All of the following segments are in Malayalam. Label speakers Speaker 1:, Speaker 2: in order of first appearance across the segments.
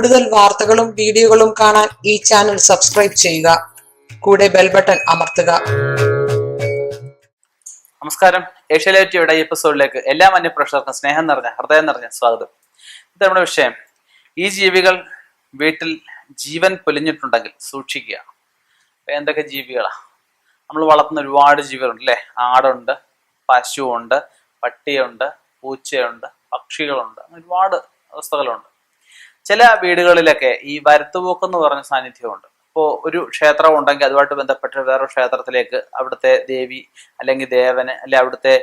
Speaker 1: കൂടുതൽ വാർത്തകളും വീഡിയോകളും കാണാൻ ഈ ചാനൽ സബ്സ്ക്രൈബ് ചെയ്യുക. കൂടെ ബെൽ ബട്ടൺ അമർത്തുക.
Speaker 2: നമസ്കാരം. ഏഷ്യലൈറ്റിയുടെ ഈ എപ്പിസോഡിലേക്ക് എല്ലാ മന്യപ്രേക്ഷകർക്കും സ്നേഹം നിറഞ്ഞ ഹൃദയം നിറഞ്ഞ സ്വാഗതം. ഇത് നമ്മുടെ വിഷയം. ഈ ജീവികൾ വീട്ടിൽ ജീവൻ പൊലിഞ്ഞിട്ടുണ്ടെങ്കിൽ സൂക്ഷിക്കുക. എന്തൊക്കെ ജീവികളാ? നമ്മൾ വളർത്തുന്ന ഒരുപാട് ജീവികളുണ്ട് അല്ലേ? ആടുണ്ട് പശുവുണ്ട് പട്ടിയുണ്ട് പൂച്ചയുണ്ട് പക്ഷികളുണ്ട് ഒരുപാട് അവസ്ഥകളുണ്ട്. ചില വീടുകളിലൊക്കെ ഈ വരുത്തുപോക്ക് എന്ന് പറഞ്ഞ സാന്നിധ്യമുണ്ട്. ഇപ്പോൾ ഒരു ക്ഷേത്രം ഉണ്ടെങ്കിൽ അതുമായിട്ട് ബന്ധപ്പെട്ട് വേറൊരു ക്ഷേത്രത്തിലേക്ക് അവിടുത്തെ ദേവി അല്ലെങ്കിൽ ദേവന് അല്ലെ അവിടുത്തെ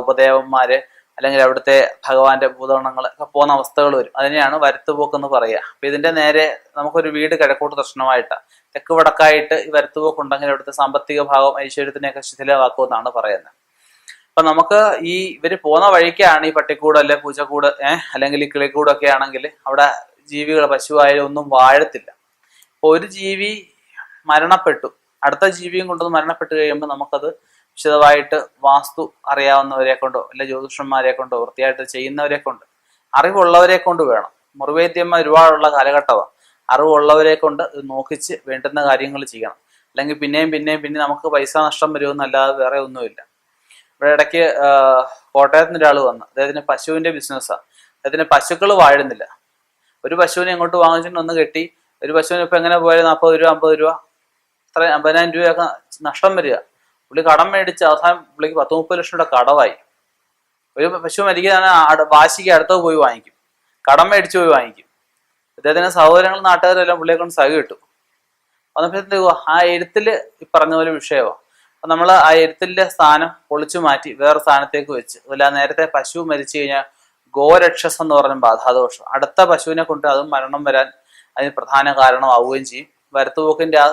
Speaker 2: ഉപദേവന്മാര് അല്ലെങ്കിൽ അവിടുത്തെ ഭഗവാന്റെ ഭൂതഗണങ്ങൾ ഒക്കെ പോകുന്ന അവസ്ഥകൾ വരും. അതിനെയാണ് വരുത്തുപോക്ക് എന്ന് പറയുക. അപ്പൊ ഇതിന്റെ നേരെ നമുക്കൊരു വീട് കിഴക്കോട്ട് ദർശനമായിട്ട് തെക്ക് വടക്കായിട്ട് ഈ വരുത്തുപോക്ക് ഉണ്ടെങ്കിൽ അവിടുത്തെ സാമ്പത്തിക ഭാഗം ഐശ്വര്യത്തിനെയൊക്കെ ശിഥിലമാക്കുമെന്നാണ് പറയുന്നത്. അപ്പൊ നമുക്ക് ഈ ഇവർ പോകുന്ന വഴിക്കാണ് ഈ പട്ടിക്കൂട് അല്ലെ പൂച്ചക്കൂട് ഏഹ് അല്ലെങ്കിൽ ഈ കിളിക്കൂടൊക്കെ ആണെങ്കിൽ അവിടെ ജീവികൾ പശുവായാലും ഒന്നും വാഴത്തില്ല. അപ്പൊ ഒരു ജീവി മരണപ്പെട്ടു. അടുത്ത ജീവിയും കൊണ്ടൊന്ന് മരണപ്പെട്ട് കഴിയുമ്പോൾ നമുക്കത് വിശദമായിട്ട് വാസ്തു അറിയാവുന്നവരെ കൊണ്ടോ അല്ലെ ജ്യോതിഷന്മാരെ കൊണ്ടോ വൃത്തിയായിട്ട് ചെയ്യുന്നവരെ കൊണ്ട് അറിവുള്ളവരെ കൊണ്ട് വേണം. മുറിവേദ്യം ഒരുപാടുള്ള കാലഘട്ടമാണ് അറിവുള്ളവരെ കൊണ്ട് നോക്കിച്ച് വേണ്ടുന്ന കാര്യങ്ങൾ ചെയ്യണം. അല്ലെങ്കിൽ പിന്നെയും പിന്നെയും പിന്നെ നമുക്ക് പൈസ നഷ്ടം വരുമെന്നല്ലാതെ വേറെ ഒന്നുമില്ല. ഇവിടെ ഇടയ്ക്ക് കോട്ടയത്ത് നിന്ന് ഒരാൾ വന്നു. അദ്ദേഹത്തിന് പശുവിന്റെ ബിസിനസ്സാണ് അദ്ദേഹത്തിന് പശുക്കൾ വാഴുന്നില്ല. ഒരു പശുവിനെ ഇങ്ങോട്ട് വാങ്ങിച്ചിട്ട് ഒന്ന് കെട്ടി ഒരു പശുവിന് ഇപ്പൊ എങ്ങനെ പോയാലും നാൽപ്പത് രൂപ അമ്പത് രൂപ അത്ര അമ്പതിനായിരം രൂപയൊക്കെ നഷ്ടം വരിക. പുള്ളി കടം മേടിച്ച് അവസാനം പുള്ളിക്ക് പത്ത് മുപ്പത് ലക്ഷം രൂപ കടവായി. ഒരു പശു മരിക്കുന്നതാണ് വാശിക്ക് അടുത്ത പോയി വാങ്ങിക്കും. കടം മേടിച്ച് പോയി വാങ്ങിക്കും. അദ്ദേഹത്തിന് സഹോദരങ്ങൾ നാട്ടുകാരെല്ലാം പുള്ളിയെ കൊണ്ട് സഹ കിട്ടും വന്നപ്പോഴത്തേക്ക് ആ എഴുത്തിൽ ഈ പറഞ്ഞ പോലെ വിഷയമാണ് അപ്പൊ നമ്മൾ ആ എഴുത്തിന്റെ സ്ഥാനം പൊളിച്ചു മാറ്റി വേറെ സ്ഥാനത്തേക്ക് വെച്ച്. അതുപോലെ നേരത്തെ പശു മരിച്ചു കഴിഞ്ഞാൽ ഗോരക്ഷസ് എന്ന് പറഞ്ഞ ബാധാദോഷം. അടുത്ത പശുവിനെ കൊണ്ട് അതും മരണം വരാൻ അതിന് പ്രധാന കാരണമാവുകയും ചെയ്യും. വരത്തുപോക്കിന്റെ ആ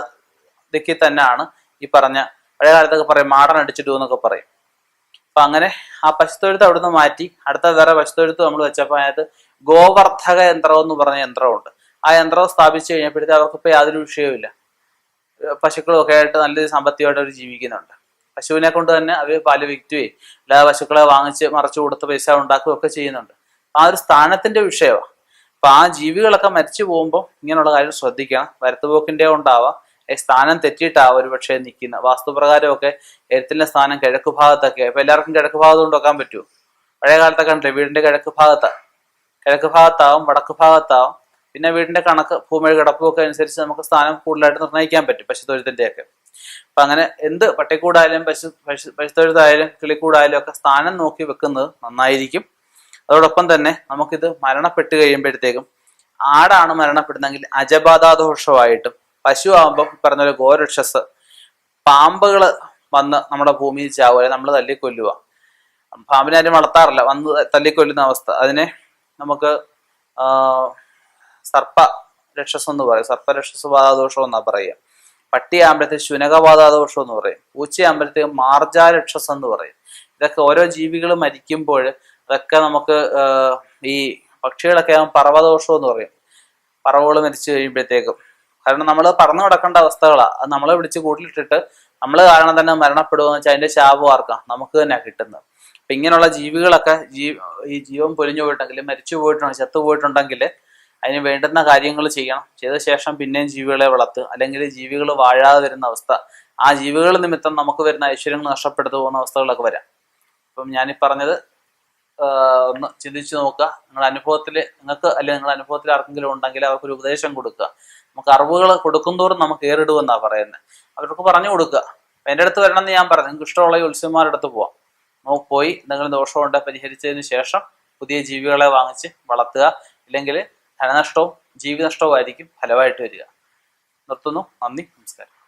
Speaker 2: ദിക്കിൽ തന്നെയാണ് ഈ പറഞ്ഞ പഴയ കാലത്തൊക്കെ പറയും മാടൻ അടിച്ചിട്ടു എന്നൊക്കെ പറയും. അപ്പൊ അങ്ങനെ ആ പശുത്തൊഴുത്ത് അവിടുന്ന് മാറ്റി അടുത്ത വേറെ പശുത്തൊഴുത്ത് നമ്മൾ വെച്ചപ്പോൾ അതിനകത്ത് ഗോവർദ്ധക യന്ത്രം എന്ന് പറഞ്ഞ യന്ത്രമുണ്ട്. ആ യന്ത്രം സ്ഥാപിച്ചു കഴിഞ്ഞപ്പോഴത്തെ അവർക്കിപ്പോ യാതൊരു വിഷയവുമില്ല. പശുക്കളും ഒക്കെ ആയിട്ട് നല്ല സാമ്പത്തികമായിട്ട് അവർ ജീവിക്കുന്നുണ്ട്. പശുവിനെ കൊണ്ട് തന്നെ അവർ പാൽ വിൽക്കുകയും അല്ലാതെ പശുക്കളെ വാങ്ങിച്ച് മറച്ചു കൊടുത്ത് പൈസ ഉണ്ടാക്കുകയും ഒക്കെ ചെയ്യുന്നുണ്ട്. ആ ഒരു സ്ഥാനത്തിന്റെ വിഷയമാണ് അപ്പൊ ആ ജീവികളൊക്കെ മരിച്ചു പോകുമ്പോൾ ഇങ്ങനെയുള്ള കാര്യം ശ്രദ്ധിക്കണം. വരത്തുപോക്കിന്റെ ഉണ്ടാവാം. സ്ഥാനം തെറ്റിയിട്ടാവും ഒരു പക്ഷേ നിൽക്കുന്ന. വാസ്തുപ്രകാരമൊക്കെ എഴുത്തിന്റെ സ്ഥാനം കിഴക്ക് ഭാഗത്തൊക്കെ. ഇപ്പൊ എല്ലാവർക്കും കിഴക്ക് ഭാഗത്ത് കൊണ്ട് വെക്കാൻ പറ്റുമോ? പഴയ കാലത്തൊക്കെ ഉണ്ടല്ലേ വീടിന്റെ കിഴക്ക് ഭാഗത്താണ് കിഴക്ക് ഭാഗത്താവും വടക്ക് ഭാഗത്താവും. പിന്നെ വീടിന്റെ കണക്ക് ഭൂമിയുടെ കിടപ്പുമൊക്കെ അനുസരിച്ച് നമുക്ക് സ്ഥാനം കൂടുതലായിട്ട് നിർണയിക്കാൻ പറ്റും പശുത്തൊഴുത്തിന്റെ ഒക്കെ അപ്പൊ അങ്ങനെ എന്ത് പട്ടിക്കൂടായാലും പശു പശു പശുത്തൊഴുത്തായാലും കിളിക്കൂടായാലും ഒക്കെ സ്ഥാനം നോക്കി വെക്കുന്നത് നന്നായിരിക്കും. അതോടൊപ്പം തന്നെ നമുക്കിത് മരണപ്പെട്ട് കഴിയുമ്പോഴത്തേക്കും ആടാണ് മരണപ്പെടുന്നതെങ്കിൽ അജബാധാദോഷമായിട്ടും പശു ആകുമ്പോൾ പറഞ്ഞ ഗോരക്ഷസ് പാമ്പുകൾ വന്ന് നമ്മുടെ ഭൂമിയിൽ ചാവുക നമ്മൾ തല്ലിക്കൊല്ലുക. പാമ്പിനെ ആരും വളർത്താറില്ല വന്ന് തല്ലിക്കൊല്ലുന്ന അവസ്ഥ. അതിനെ നമുക്ക് സർപ്പ രക്ഷസ് എന്ന് പറയും. സർപ്പരക്ഷസ് ബാധാദോഷം എന്നാ പറയുക. പട്ടിയാകുമ്പോഴത്തെ ശുനകബാധാദോഷം എന്ന് പറയും. പൂച്ചയാകുമ്പോഴത്തെ മാർജാരക്ഷസ് എന്ന് പറയും. ഇതൊക്കെ ഓരോ ജീവികൾ മരിക്കുമ്പോൾ അതൊക്കെ നമുക്ക് ഈ പക്ഷികളൊക്കെ പർവദോഷം എന്ന് പറയും. പറവുകൾ മരിച്ചു കഴിയുമ്പോഴത്തേക്കും. കാരണം നമ്മൾ പറന്നു കിടക്കേണ്ട അവസ്ഥകളാണ് അത് നമ്മളെ വിളിച്ച് കൂട്ടിലിട്ടിട്ട് നമ്മൾ കാരണം തന്നെ മരണപ്പെടുകയെന്ന് വെച്ചാൽ അതിന്റെ ശാപം ആർക്കാം? നമുക്ക് തന്നെ കിട്ടുന്നത്. അപ്പൊ ഇങ്ങനെയുള്ള ജീവികളൊക്കെ ജീ ഈ ജീവൻ പൊലിഞ്ഞു പോയിട്ടുണ്ടെങ്കിൽ മരിച്ചു പോയിട്ടുണ്ടെങ്കിൽ ചത്തു പോയിട്ടുണ്ടെങ്കിൽ അതിന് വേണ്ടുന്ന കാര്യങ്ങൾ ചെയ്യണം. ചെയ്ത ശേഷം പിന്നെയും ജീവികളെ വളർത്തുക. അല്ലെങ്കിൽ ജീവികൾ വാഴാതെ വരുന്ന അവസ്ഥ. ആ ജീവികൾ നിമിത്തം നമുക്ക് വരുന്ന ഐശ്വര്യങ്ങൾ നഷ്ടപ്പെടുത്തു പോകുന്ന അവസ്ഥകളൊക്കെ വരാം. അപ്പം ഞാനീ പറഞ്ഞത് ഒന്ന് ചിന്തിച്ചു നോക്കുക. നിങ്ങളുടെ അനുഭവത്തിൽ നിങ്ങൾക്ക് അല്ലെങ്കിൽ നിങ്ങളുടെ അനുഭവത്തിൽ ആർക്കെങ്കിലും ഉണ്ടെങ്കിൽ അവർക്കൊരു ഉപദേശം കൊടുക്കുക. നമുക്ക് അറിവുകൾ കൊടുക്കുന്തോറും നമുക്ക് ഏറിടുമെന്നാണ് പറയുന്നത്. അവർക്ക് പറഞ്ഞു കൊടുക്കുക. എന്റെ അടുത്ത് വരണം എന്ന് ഞാൻ പറഞ്ഞു. നിങ്ങൾക്ക് ഇഷ്ടമുള്ള ഉത്സവന്മാരുടെ അടുത്ത് പോവാം. നമുക്ക് പോയി എന്തെങ്കിലും ദോഷമുണ്ട് പരിഹരിച്ചതിന് ശേഷം പുതിയ ജീവികളെ വാങ്ങിച്ച് വളർത്തുക. ഇല്ലെങ്കിൽ ധനനഷ്ടവും ജീവിതനഷ്ടവും ആയിരിക്കും ഫലമായിട്ട് വരിക. നിർത്തുന്നു. നന്ദി. നമസ്കാരം.